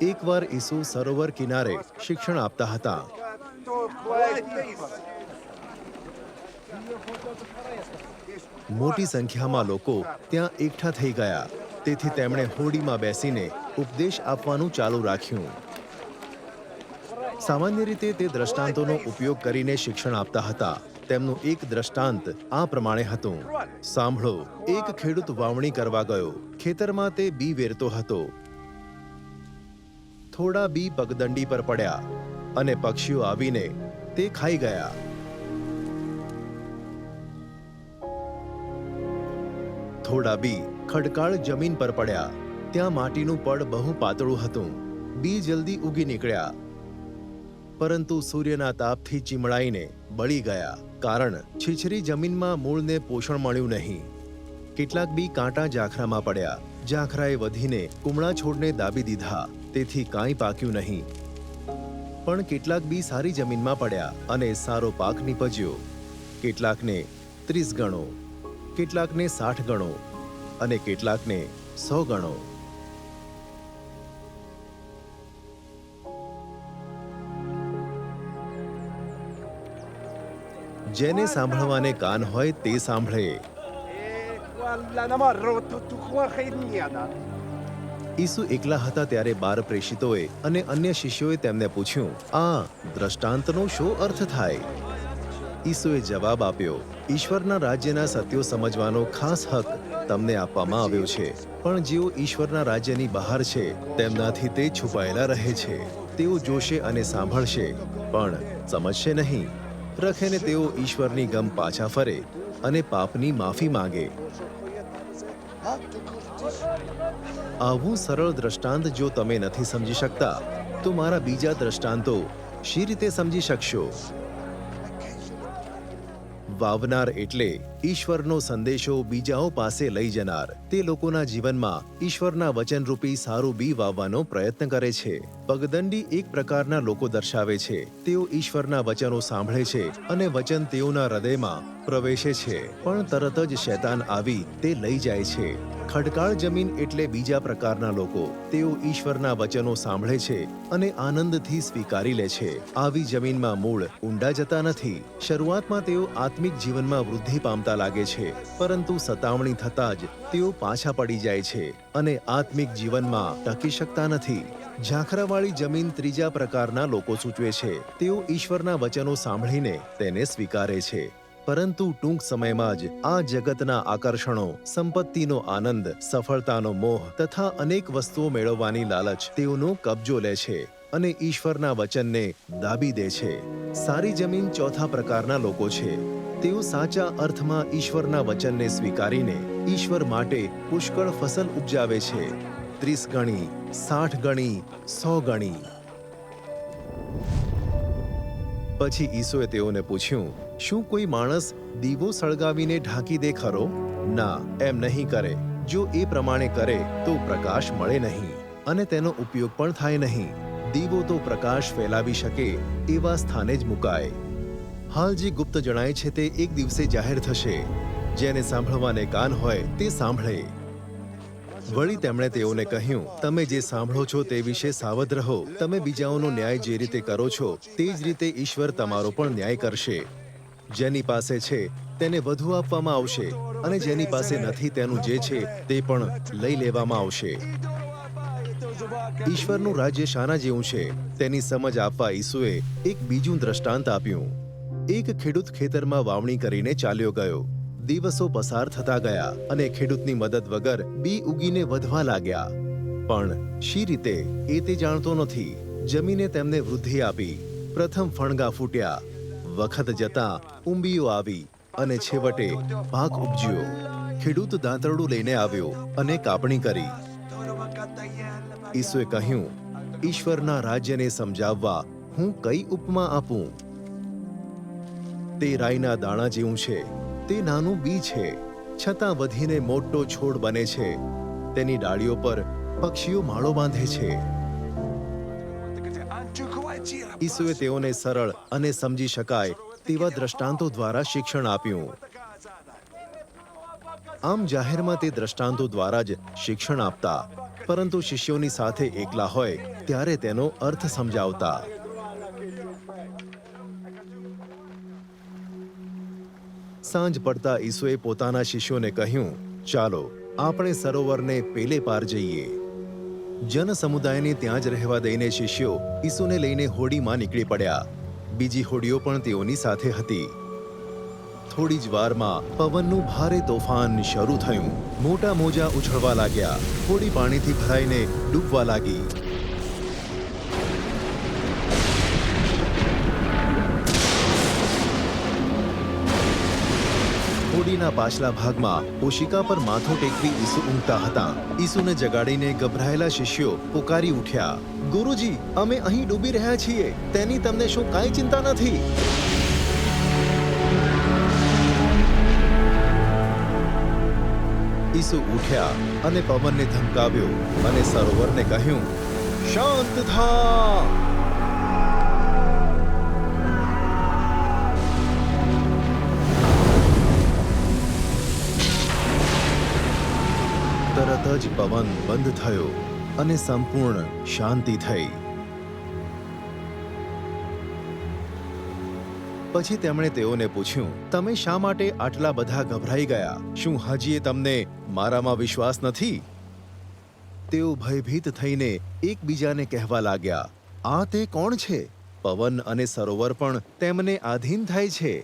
એકવાર ઈસુ સરોવર કિનારે શિક્ષણ આપતા હતા. મોટી સંખ્યામાં લોકો ત્યાં એકઠા થઈ ગયા. તેથી તેમણે હોડીમાં બેસીને ઉપદેશ આપવાનું ચાલુ રાખ્યું. સામાન્ય રીતે તે દ્રષ્ટાંતોનો ઉપયોગ કરીને શિક્ષણ આપતા હતા. તેમનું એક દ્રષ્ટાંત આ પ્રમાણે હતું. સાંભળો, એક ખેડૂત વાવણી કરવા ગયો. ખેતરમાં તે બી વેરતો હતો. થોડા બી પગદંડી પર પડ્યા અને પક્ષીઓ આવીને તે ખાઈ ગયા. થોડા બી ખડકાળ જમીન પર પડ્યા. ત્યાં માટીનું પડ બહુ પાતળું હતું. બી જલ્દી ઉગી નીકળ્યા. પરંતુ સૂર્યના તાપથી ચીમળાઈને બળી ગયા કારણ છીછરી જમીનમાં મૂળને પોષણ મળ્યું નહીં. કેટલાક બી કાંટા ઝાખરામાં પડ્યા. ઝાખરાએ વધીને કુમળા છોડને દાબી દીધા. તેથી કાંઈ પાક્યું નહીં. પણ કેટલાક બી સારી જમીનમાં પડ્યા અને સારો પાક નીપજ્યો. કેટલાકને ત્રીસ ગણો, કેટલાકને સાઠ ગણો અને કેટલાકને સો ગણો. જેને સાંભળવાને કાન હોય તે સાંભળે. ઈસુ એકલા હતા ત્યારે બાર પ્રેષિતોએ અને અન્ય શિષ્યોએ તેમને પૂછ્યું, આ દ્રષ્ટાંતનો શો અર્થ થાય? ઈસુએ જવાબ આપ્યો, ઈશ્વરના રાજ્યના સત્યો સમજવાનો ખાસ હક તમને આપવામાં આવ્યો છે, પણ જેઓ ઈશ્વરના રાજ્યની બહાર છે, તેમનાથી તે છુપાયેલા રહે છે. તેઓ જોશે અને સાંભળશે, પણ સમજશે નહીં. રખેને તેઓ ઈશ્વરની ગમ પાછા ફરે અને પાપની માફી માંગે. આવું સરળ દ્રષ્ટાંત જો તમે નથી સમજી શકતા, તો મારા બીજા દ્રષ્ટાંતો શી રીતે સમજી શકશો? વાવનાર એટલે ઈશ્વરનો સંદેશો બીજાઓ પાસે લઈ જનાર. તે લોકોના જીવનમાં ઈશ્વરના વચનરૂપી સારું બી વાવવાનો પ્રયત્ન કરે છે. પગદંડી એક પ્રકારના લોકો દર્શાવે છે. તેઓ ઈશ્વરના વચનો સાંભળે છે અને વચન તેઓના હૃદયમાં પ્રવેશે છે. પણ તરત જ શૈતાન આવી તે લઈ જાય છે. ખડકાળ જમીન એટલે બીજા પ્રકારના લોકો. તેઓ ઈશ્વરના વચનો સાંભળે છે અને આનંદથી સ્વીકારી લે છે. આવી જમીનમાં મૂળ ઊંડા જતા નથી. શરૂઆતમાં તેઓ આત્મિક જીવનમાં વૃદ્ધિ પામતા લાગે છે, પરંતુ સતાવણી થતાં જ તેઓ પાછા પડી જાય છે અને આત્મિક જીવનમાં ટકી શકતા નથી. ઝાંખરાવાળી જમીન ત્રીજા પ્રકારના લોકો સૂચવે છે, તેઓ ઈશ્વરના વચનો સાંભળીને તેને સ્વીકારે છે. પરંતુ ટૂંક સમયમાં જ આ જગતના આકર્ષણો, સંપત્તિનો આનંદ, સફળતાનો મોહ તથા અનેક વસ્તુઓ મેળવવાની લાલચ તેઓનો કબજો લે છે અને ઈશ્વરના વચનને દાબી દે છે. સારી જમીન ચોથા પ્રકારના લોકો છે. તેઓ સાચા અર્થમાં ઈશ્વરના વચનને સ્વીકારીને ઈશ્વર માટે પુષ્કળ ફસલ ઉપજાવે છે. ત્રીસ ગણી, સાઠ ગણી, સો ગણી. પછી ઈસોએ તેઓને પૂછ્યું, શું કોઈ માણસ દીવો સળગાવીને ઢાંકી દે ખરો? ના, એમ નહીં કરે. જો એ પ્રમાણે કરે, તો પ્રકાશ મળે નહીં અને તેનો ઉપયોગ પણ થાય નહીં. દીવો તો પ્રકાશ ફેલાવી શકે એવા સ્થાને જ મુકાય. હાલ જે ગુપ્ત જણાય છે તે એક દિવસે જાહેર થશે. જેને સાંભળવાને કાન હોય તે સાંભળે. વળી તેમણે તેઓને કહ્યું, તમે જે સાંભળો છો તે વિશે સાવધ રહો. તમે બીજાઓનો ન્યાય જે રીતે કરો છો, તે જ રીતે ઈશ્વર તમારો પણ ન્યાય કરશે. જેની પાસે છે, તેને વધુ આપવામાં આવશે. અને જેની પાસે નથી તેનું જે છે, તે પણ લઈ લેવામાં આવશે. ઈશ્વરનું રાજ્ય શાના જેવું છે. તેની સમજ આપવા ઈસુએ એક બીજું દ્રષ્ટાંત આપ્યું. એક ખેડૂત ખેતરમાં વાવણી કરીને ચાલ્યો ગયો. દિવસો પસાર થતા ગયા અને ખેડૂતની મદદ વગર બી ઉગીને વધવા લાગ્યા. પણ શી રીતે એ તે જાણતો નથી. જમીને તેમને વૃદ્ધિ આપી. પ્રથમ ફણગા ફૂટ્યા. વખત જતા ઉંબીઓ આવી અને છેવટે પાક ઉપજ્યો. ખેડૂત દાંતરડું લઈને આવ્યો અને કાપણી કરી. ઈસુએ કહ્યું, ઈશ્વરના રાજ્યને સમજાવવા હું કઈ ઉપમા આપું? તે રાઈના દાણા જેવું છે. તે નાનું બી છે. છતાં વધીને મોટો છોડ બને છે. તેની ડાળીઓ પર પક્ષીઓ માળો બાંધે છે. ઈસુએ તેઓને સરળ અને સમજી શકાય તેવા દ્રષ્ટાંતો દ્વારા શિક્ષણ આપ્યું. આમ જાહેરમાં તે દ્રષ્ટાંતો દ્વારા જ શિક્ષણ આપતા, પરંતુ શિષ્યોની સાથે એકલા હોય, ત્યારે તેનો અર્થ સમજાવતા. સાંજ પડતા ઈસુએ પોતાના શિષ્યોને કહ્યું, ચાલો, આપણે સરોવરને પેલે પાર જઈએ. જન સમુદાયને ત્યાં જ રહેવા દઈને શિષ્યો ઈસુને લઈને હોડીમાં નીકળી પડ્યા. બીજી હોડીઓ પણ તેઓની સાથે હતી. થોડી જ વારમાં પવનનું ભારે તોફાન શરૂ થયું. મોટા મોજા ઉછળવા લાગ્યા. હોડી પાણીથી ભરાઈને ડૂબવા લાગી. હોડીના પાછલા ભાગમાં ઓશિકા પર માથો ટેકવી ઈસુ ઊંઘતા હતા. ઈસુને જગાડીને ગભરાયેલા શિષ્યો પુકારી ઉઠ્યા. ગુરુજી, અમે અહીં ડૂબી રહ્યા છીએ. તેની તમને શું કાંઈ ચિંતા નથી? ઈસુ ઉઠ્યા અને પવનને ધમકાવ્યો અને સરોવરને કહ્યું, શાંત થા. જ પવન બંધ થયો અને સંપૂર્ણ શાંતિ થઈ. પછી તેમણે તેઓને પૂછ્યું, તમે શા માટે આટલા બધા ગભરાઈ ગયા? શું હજી એ તમને મારામાં વિશ્વાસ નથી? તેઓ ભયભીત થઈને એકબીજાને કહેવા લાગ્યા, આ તે કોણ છે? પવન અને સરોવર પણ તેમને આધીન થાય છે.